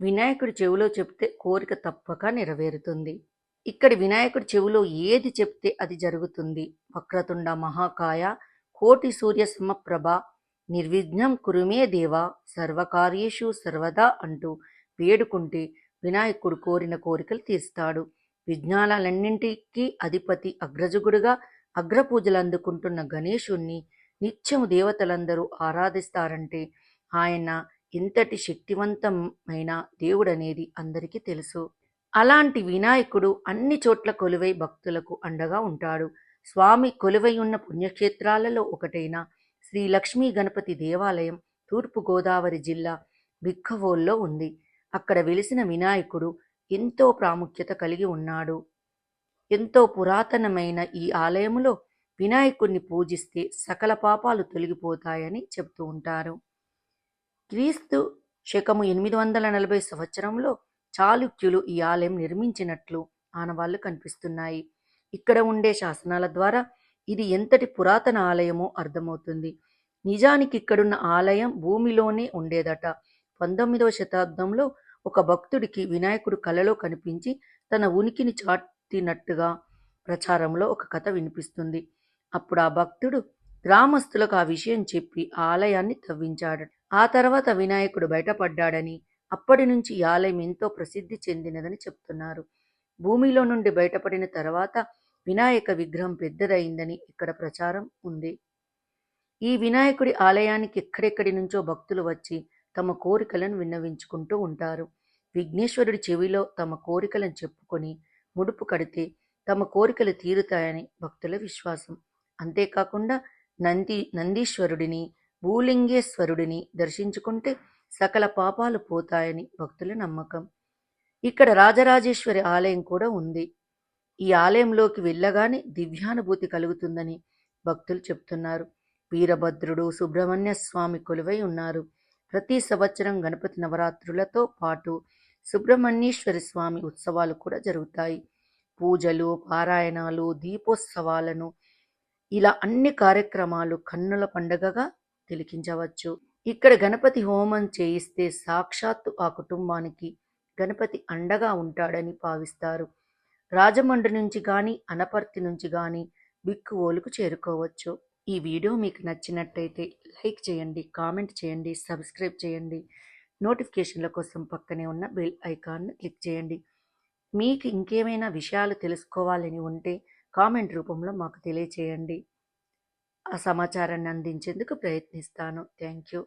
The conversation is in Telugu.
వినాయకుడి చెవిలో చెప్తే కోరిక తప్పక నెరవేరుతుంది. ఇక్కడి వినాయకుడి చెవిలో ఏది చెప్తే అది జరుగుతుంది. వక్రతుండ మహాకాయ కోటి సూర్య సమప్రభ నిర్విఘ్నం కురుమే దేవ సర్వకార్యేషు సర్వదా అంటూ వేడుకుంటే వినాయకుడు కోరిన కోరికలు తీస్తాడు విజ్ఞానాలన్నింటికీ అధిపతి అగ్రజుగుడుగా అగ్రపూజలు అందుకుంటున్న గణేశుణ్ణి నిత్యము దేవతలందరూ ఆరాధిస్తారంటే ఆయన ఎంతటి శక్తివంతమైన దేవుడనేది అందరికీ తెలుసు. అలాంటి వినాయకుడు అన్ని చోట్ల కొలువై భక్తులకు అండగా ఉంటాడు. స్వామి కొలువై ఉన్న పుణ్యక్షేత్రాలలో ఒకటైన శ్రీ లక్ష్మీ గణపతి దేవాలయం తూర్పు గోదావరి జిల్లా బిక్కవోల్లో ఉంది. అక్కడ వెలిసిన వినాయకుడు ఎంతో ప్రాముఖ్యత కలిగి ఉన్నాడు. ఎంతో పురాతనమైన ఈ ఆలయములో వినాయకుణ్ణి పూజిస్తే సకల పాపాలు తొలగిపోతాయని చెప్తూ ఉంటారు. క్రీస్తు శకము ఎనిమిది వందల నలభై సంవత్సరంలో చాళుక్యులు ఈ ఆలయం నిర్మించినట్లు ఆనవాళ్ళు కనిపిస్తున్నాయి. ఇక్కడ ఉండే శాసనాల ద్వారా ఇది ఎంతటి పురాతన ఆలయమో అర్థమవుతుంది. నిజానికి ఇక్కడున్న ఆలయం భూమిలోనే ఉండేదట. పంతొమ్మిదవ శతాబ్దంలో ఒక భక్తుడికి వినాయకుడు కలలో కనిపించి తన ఉనికిని చాటినట్టుగా ప్రచారంలో ఒక కథ వినిపిస్తుంది. అప్పుడు ఆ భక్తుడు గ్రామస్తులకు ఆ విషయం చెప్పి ఆలయాన్ని తవ్వించాడు ఆ తర్వాత వినాయకుడు బయటపడ్డాడని అప్పటి నుంచి ఈ ఆలయం ఎంతో ప్రసిద్ధి చెందినదని చెప్తున్నారు. భూమిలో నుండి బయటపడిన తర్వాత వినాయక విగ్రహం పెద్దదైందని ఇక్కడ ప్రచారం ఉంది. ఈ వినాయకుడి ఆలయానికి ఎక్కడెక్కడి నుంచో భక్తులు వచ్చి తమ కోరికలను విన్నవించుకుంటూ ఉంటారు. విఘ్నేశ్వరుడి చెవిలో తమ కోరికలను చెప్పుకొని ముడుపు కడితే తమ కోరికలు తీరుతాయని భక్తుల విశ్వాసం. అంతేకాకుండా నంది నందీశ్వరుడిని భూలింగేశ్వరుడిని దర్శించుకుంటే సకల పాపాలు పోతాయని భక్తుల నమ్మకం. ఇక్కడ రాజరాజేశ్వరి ఆలయం కూడా ఉంది. ఈ ఆలయంలోకి వెళ్ళగానే దివ్యానుభూతి కలుగుతుందని భక్తులు చెప్తున్నారు. వీరభద్రుడు సుబ్రహ్మణ్య స్వామి కొలువై ఉన్నారు. ప్రతి సంవత్సరం గణపతి నవరాత్రులతో పాటు సుబ్రహ్మణ్యేశ్వరి స్వామి ఉత్సవాలు కూడా జరుగుతాయి. పూజలు పారాయణాలు దీపోత్సవాలను ఇలా అన్ని కార్యక్రమాలు కన్నుల పండగగా తిలికించవచ్చు. ఇక్కడ గణపతి హోమం చేయిస్తే సాక్షాత్తు ఆ కుటుంబానికి గణపతి అండగా ఉంటాడని భావిస్తారు. రాజమండ్రి నుంచి కానీ అనపర్తి నుంచి కానీ బిక్కువోలుకు చేరుకోవచ్చు. ఈ వీడియో మీకు నచ్చినట్టయితే లైక్ చేయండి కామెంట్ చేయండి సబ్స్క్రైబ్ చేయండి. నోటిఫికేషన్ల కోసం పక్కనే ఉన్న బెల్ ఐకాన్ను క్లిక్ చేయండి. మీకు ఇంకేమైనా విషయాలు తెలుసుకోవాలని ఉంటే కామెంట్ రూపంలో మాకు తెలియచేయండి. ఆ సమాచారాన్ని అందించేందుకు ప్రయత్నిస్తాను. Thank you.